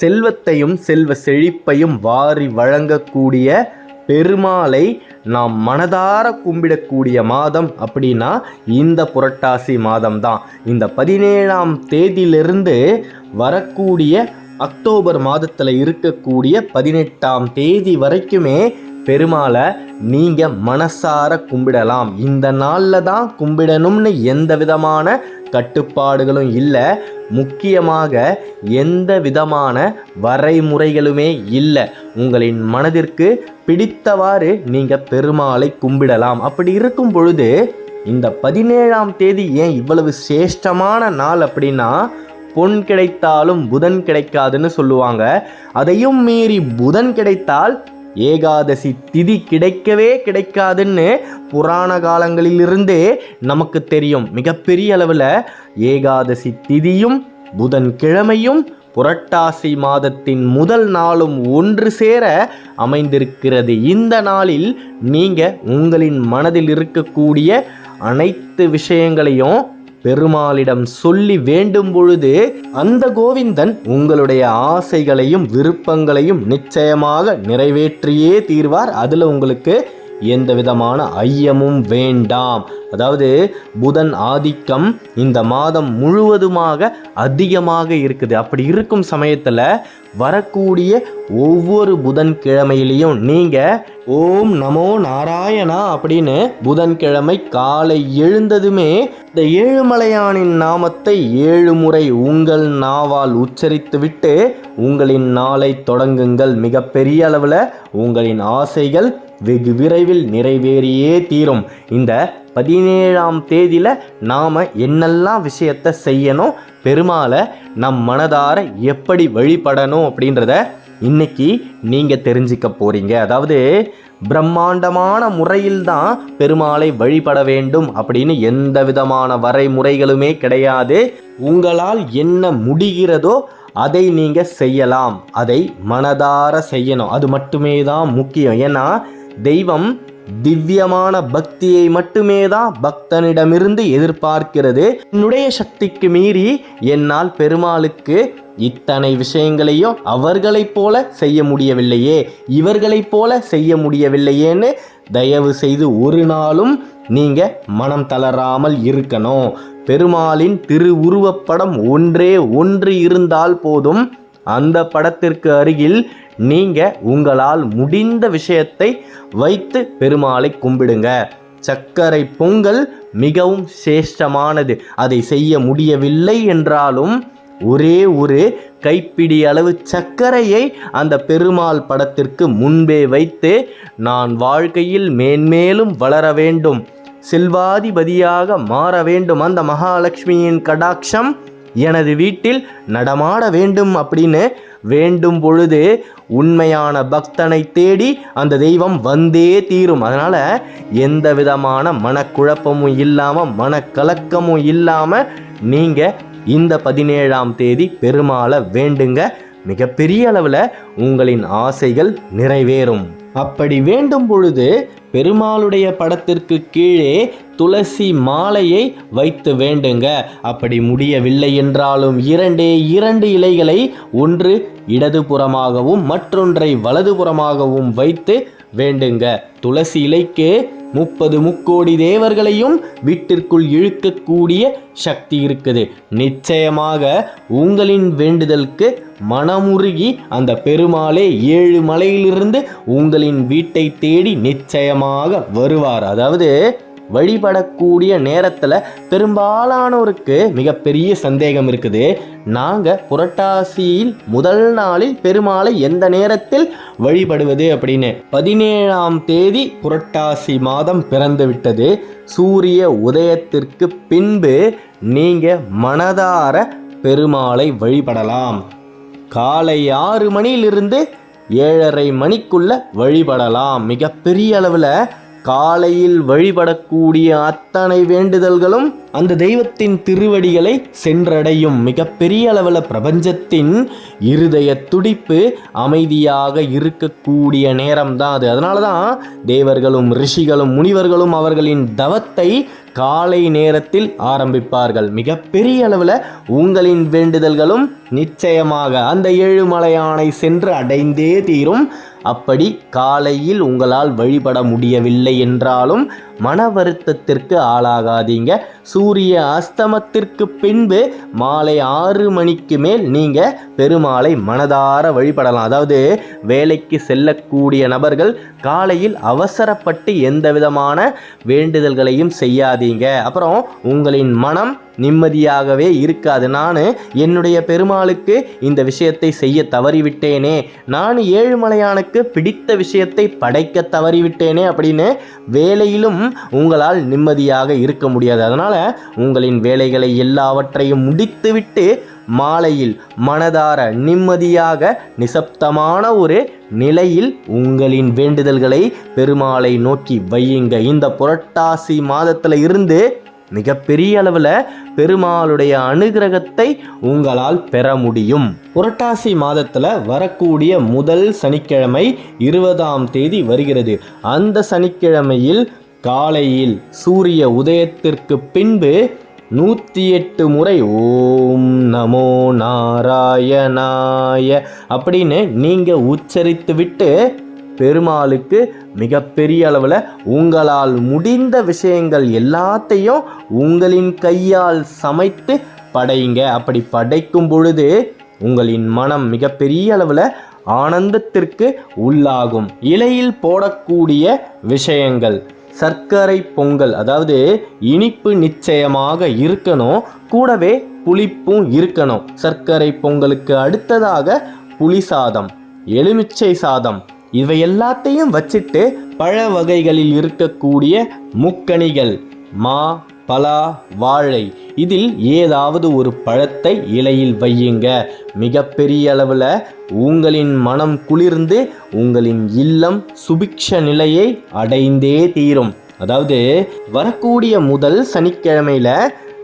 செல்வத்தையும் செல்வ செழிப்பையும் வாரி வழங்கக்கூடிய பெருமாளை நாம் மனதார கும்பிடக்கூடிய மாதம் அப்படின்னா இந்த புரட்டாசி மாதம்தான். இந்த பதினேழாம் தேதியிலிருந்து வரக்கூடிய அக்டோபர் மாதத்தில் இருக்கக்கூடிய பதினெட்டாம் தேதி வரைக்குமே பெருமாளை நீங்கள் மனசார கும்பிடலாம். இந்த நாளில் தான் கும்பிடணும்னு எந்த விதமான கட்டுப்பாடுகளும் இல்லை. முக்கியமாக எந்த விதமான வரைமுறைகளுமே இல்லை. உங்களின் மனதிற்கு பிடித்தவாறு நீங்கள் பெருமாளை கும்பிடலாம். அப்படி இருக்கும் பொழுது இந்த பதினேழாம் தேதி ஏன் இவ்வளவு சிரேஷ்டமான நாள் அப்படின்னா பொன் கிடைத்தாலும் புதன் கிடைக்காதுன்னு சொல்லுவாங்க. அதையும் மீறி புதன் கிடைத்தால் ஏகாதசி திதி கிடைக்கவே கிடைக்காதுன்னு புராண காலங்களிலிருந்தே நமக்கு தெரியும். மிகப்பெரிய அளவில் ஏகாதசி திதியும் புதன் கிழமையும் புரட்டாசி மாதத்தின் முதல் நாளும் ஒன்று சேர அமைந்திருக்கிறது. இந்த நாளில் நீங்கள் உங்களின் மனதில் இருக்கக்கூடிய அனைத்து விஷயங்களையும் பெருமாளிடம் சொல்லி வேண்டும் பொழுது அந்த கோவிந்தன் உங்களுடைய ஆசைகளையும் விருப்பங்களையும் நிச்சயமாக நிறைவேற்றியே தீர்வார். அதில் உங்களுக்கு எந்த விதமான ஐயமும் வேண்டாம். அதாவது புதன் ஆதிக்கம் இந்த மாதம் முழுவதுமாக அதிகமாக இருக்குது. அப்படி இருக்கும் சமயத்தில் வரக்கூடிய ஒவ்வொரு புதன்கிழமையிலையும் நீங்கள் ஓம் நமோ நாராயணா அப்படின்னு புதன்கிழமை காலை எழுந்ததுமே இந்த ஏழுமலையானின் நாமத்தை ஏழு முறை உங்கள் நாவால் உச்சரித்துவிட்டு உங்களின் நாளை தொடங்குங்கள். மிகப்பெரிய அளவில் உங்களின் ஆசைகள் வெகு விரைவில் நிறைவேறியே தீரும். இந்த பதினேழாம் தேதியில் நாம் என்னெல்லாம் விஷயத்தை செய்யணும்? பெருமாளை நம் மனதார எப்படி வழிபடணும் அப்படின்றத இன்னைக்கு நீங்கள் தெரிஞ்சிக்க போகிறீங்க அதாவது பிரம்மாண்டமான முறையில் தான் பெருமாளை வழிபட வேண்டும் அப்படின்னு எந்த விதமான வரைமுறைகளுமே கிடையாது. உங்களால் என்ன முடிகிறதோ அதை நீங்கள் செய்யலாம். அதை மனதார செய்யணும். அது மட்டுமே தான் முக்கியம். ஏன்னா தெய்வம் திவ்யமான பக்தியை மட்டுமே தான் பக்தனிடமிருந்து எதிர்பார்க்கிறது. என்னுடைய சக்திக்கு மீறி என்னால் பெருமாளுக்கு இத்தனை விஷயங்களையும் அவர்களைப் போல செய்ய முடியவில்லையே இவர்களைப் போல செய்ய முடியவில்லையேன்னு தயவு செய்து ஒரு நாளும் நீங்க மனம் தளராமல் இருக்கணும். பெருமாளின் திருவுருவப்படம் ஒன்றே ஒன்று இருந்தால் போதும் அந்த படத்திற்கு அருகில் நீங்கள் உங்களால் முடிந்த விஷயத்தை வைத்து பெருமாளை கும்பிடுங்க. சர்க்கரை பொங்கல் மிகவும் சிரேஷ்டமானது. அதை செய்ய முடியவில்லை என்றாலும் ஒரே ஒரு கைப்பிடி அளவு சர்க்கரையை அந்த பெருமாள் படத்திற்கு முன்பே வைத்து நான் வாழ்க்கையில் மேன்மேலும் வளர வேண்டும். செல்வாதிபதியாக மாற வேண்டும். அந்த மகாலட்சுமியின் கடாட்சம் எனது வீட்டில் நடமாட வேண்டும் அப்படின்னு வேண்டும் பொழுது உண்மையான பக்தனை தேடி அந்த தெய்வம் வந்தே தீரும். அதனால் எந்த விதமான மனக்குழப்பமும் இல்லாமல் மனக்கலக்கமும் இல்லாமல் நீங்கள் இந்த பதினேழாம் தேதி பெருமாளை வேண்டுங்க. மிகப்பெரிய அளவில் உங்களின் ஆசைகள் நிறைவேறும். அப்படி வேண்டும் பொழுது பெருமாளுடைய படத்திற்கு கீழே துளசி மாலையை வைத்து வேண்டுங்க. அப்படி முடியவில்லை என்றாலும் இரண்டே இரண்டு இலைகளை ஒன்று இடதுபுறமாகவும் மற்றொன்றை வலதுபுறமாகவும் வைத்து வேண்டுங்க. துளசி இலைக்கு முப்பது முக்கோடி தேவர்களையும் வீட்டிற்குள் இழுக்கக்கூடிய சக்தி இருக்குது. நிச்சயமாக உங்களின் வேண்டுதலுக்கு மனமுருகி அந்த பெருமாளே ஏழு மலையிலிருந்து உங்களின் வீட்டை தேடி நிச்சயமாக வருவார். அதாவது வழிபடக்கூடிய நேரத்தில் பெரும்பாலானோருக்கு மிகப்பெரிய சந்தேகம் இருக்குது. நாங்கள் புரட்டாசியில் முதல் நாளில் பெருமாளை எந்த நேரத்தில் வழிபடுவது அப்படின்னு? பதினேழாம் தேதி புரட்டாசி மாதம் பிறந்து விட்டது சூரிய உதயத்திற்கு பின்பு நீங்கள் மனதார பெருமாளை வழிபடலாம். காலை ஆறு மணியிலிருந்து ஏழரை மணிக்குள்ள வழிபடலாம். மிகப்பெரிய அளவில் காலையில் வழிபடக்கூடிய அத்தனை வேண்டுதல்களும் அந்த தெய்வத்தின் திருவடிகளை சென்றடையும். மிகப்பெரிய அளவில் பிரபஞ்சத்தின் இருதய துடிப்பு அமைதியாக இருக்கக்கூடிய நேரம் தான் அது. அதனால தான் தேவர்களும் ரிஷிகளும் முனிவர்களும் அவர்களின் தவத்தை காலை நேரத்தில் ஆரம்பிப்பார்கள். மிகப்பெரிய அளவில் உங்களின் வேண்டுதல்களும் நிச்சயமாக அந்த ஏழுமலையானை சென்று அடைந்தே தீரும். அப்படி காலையில் உங்களால் வழிபட முடியவில்லை என்றாலும் மன வருத்தத்திற்கு ஆளாகாதீங்க. சூரிய அஸ்தமத்திற்கு பின்பு மாலை ஆறு மணிக்கு மேல் நீங்கள் பெருமாளை மனதார வழிபடலாம். அதாவது வேலைக்கு செல்லக்கூடிய நபர்கள் காலையில் அவசரப்பட்டு எந்த விதமான வேண்டுதல்களையும் செய்யாதீங்க. அப்புறம் உங்களின் மனம் நிம்மதியாகவே இருக்காது. நான் என்னுடைய பெருமாளுக்கு இந்த விஷயத்தை செய்ய தவறிவிட்டேனே. நான் ஏழுமலையானுக்கு பிடித்த விஷயத்தை படைக்க தவறிவிட்டேனே அப்படின்னு வேலையிலும் உங்களால் நிம்மதியாக இருக்க முடியாது. அதனால் உங்களின் வேலைகளை எல்லாவற்றையும் முடித்துவிட்டு மாலையில் மனதார நிம்மதியாக நிசப்தமான ஒரு நிலையில் உங்களின் வேண்டுதல்களை பெருமாளை நோக்கி வையுங்க. இந்த புரட்டாசி மாதத்தில் இருந்து மிகப்பெரிய அளவில் பெருமாளுடைய அனுகிரகத்தை உங்களால் பெற முடியும். புரட்டாசி மாதத்தில் வரக்கூடிய முதல் சனிக்கிழமை இருபதாம் தேதி வருகிறது. அந்த சனிக்கிழமையில் காலையில் சூரிய உதயத்திற்கு பின்பு நூற்றி எட்டு முறை ஓம் நமோ நாராயணாய அப்படின்னு நீங்கள் உச்சரித்து விட்டு பெருமாளுக்கு மிகப்பெரிய அளவில் உங்களால் முடிந்த விஷயங்கள் எல்லாத்தையும் உங்களின் கையால் சமைத்து படையுங்க அப்படி படைக்கும் பொழுது உங்களின் மனம் மிகப்பெரிய அளவில் ஆனந்தத்திற்கு உள்ளாகும். இலையில் போடக்கூடிய விஷயங்கள். சர்க்கரை பொங்கல் அதாவது இனிப்பு நிச்சயமாக இருக்கணும். கூடவே புளிப்பும் இருக்கணும். சர்க்கரை பொங்கலுக்கு அடுத்ததாக புளி சாதம் எலுமிச்சை சாதம் இவை எல்லாத்தையும் வச்சுட்டு பழ வகைகளில் இருக்கக்கூடிய முக்கணிகள் மா பலா வாழை. இதில் ஏதாவது ஒரு பழத்தை இலையில் வையுங்க. மிகப்பெரிய அளவில் உங்களின் மனம் குளிர்ந்து உங்களின் இல்லம் சுபிக்ஷ நிலையை அடைந்தே தீரும். அதாவது வரக்கூடிய முதல் சனிக்கிழமையில்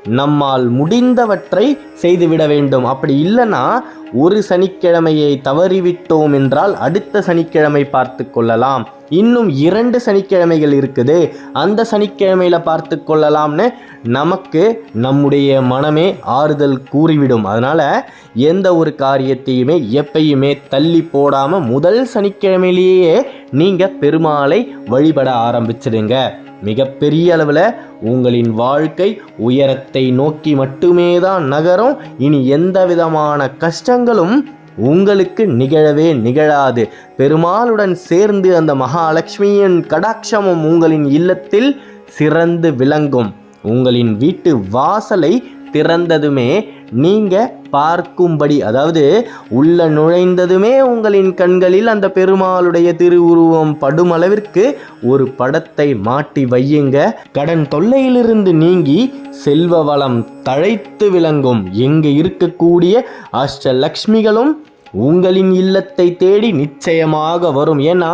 நம்மால் முடிந்தவற்றை செய்துவிட வேண்டும். அப்படி இல்லைன்னா ஒரு சனிக்கிழமையை தவறிவிட்டோம் என்றால் அடுத்த சனிக்கிழமை பார்த்து கொள்ளலாம். இன்னும் இரண்டு சனிக்கிழமைகள் இருக்குது. அந்த சனிக்கிழமையில் பார்த்து கொள்ளலாம்னு நமக்கு நம்முடைய மனமே ஆறுதல் கூறிவிடும். அதனால் எந்த ஒரு காரியத்தையுமே எப்பயுமே தள்ளி போடாமல் முதல் சனிக்கிழமையிலேயே நீங்கள் பெருமாளை வழிபட ஆரம்பிச்சிடுங்க. மிகப்பெரிய அளவில் உங்களின் வாழ்க்கை உயரத்தை நோக்கி மட்டுமே தான் நகரும். இனி எந்த விதமான கஷ்டங்களும் உங்களுக்கு நிகழவே நிகழாது. பெருமாளுடன் சேர்ந்து அந்த மகாலட்சுமியின் கடாட்சமும் உங்களின் இல்லத்தில் சிறந்து விளங்கும். உங்களின் வீட்டு வாசலை திறந்ததுமே நீங்க பார்க்கும்படி அதாவது உள்ள நுழைந்ததுமே உங்களின் கண்களில் அந்த பெருமாளுடைய திருவுருவம் படுமளவிற்கு ஒரு படத்தை மாட்டி வையுங்க. கடன் தொல்லையிலிருந்து நீங்கி செல்வ வளம் தழைத்து விளங்கும் எங்கு இருக்கக்கூடிய அஷ்டலக்ஷ்மிகளும் உங்களின் இல்லத்தை தேடி நிச்சயமாக வரும். ஏன்னா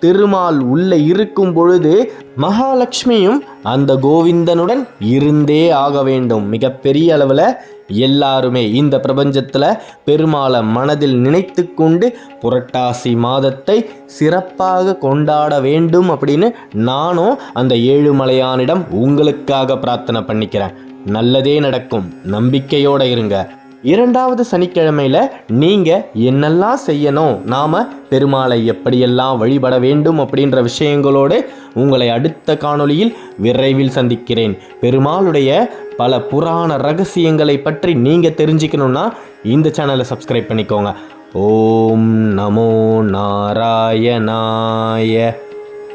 திருமால் உள்ள இருக்கும் பொழுது மகாலட்சுமியும் அந்த கோவிந்தனுடன் இருந்தே ஆக வேண்டும். மிகப்பெரிய அளவில் எல்லாருமே இந்த பிரபஞ்சத்தில் பெருமாளை மனதில் நினைத்து கொண்டு புரட்டாசி மாதத்தை சிறப்பாக கொண்டாட வேண்டும் அப்படின்னு நானும் அந்த ஏழுமலையானிடம் உங்களுக்காக பிரார்த்தனை பண்ணிக்கிறேன். நல்லதே நடக்கும். நம்பிக்கையோடு இருங்க. இரண்டாவது சனிக்கிழமையில் நீங்கள் என்னெல்லாம் செய்யணும்? நாம் பெருமாளை எப்படியெல்லாம் வழிபட வேண்டும் அப்படின்ற விஷயங்களோடு உங்களை அடுத்த காணொளியில் விரைவில் சந்திக்கிறேன். பெருமாளுடைய பல புராண ரகசியங்களை பற்றி நீங்கள் தெரிஞ்சுக்கணுன்னா இந்த சேனலை சப்ஸ்கிரைப் பண்ணிக்கோங்க. ஓம் நமோ நாராயணாய.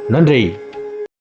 நன்றி.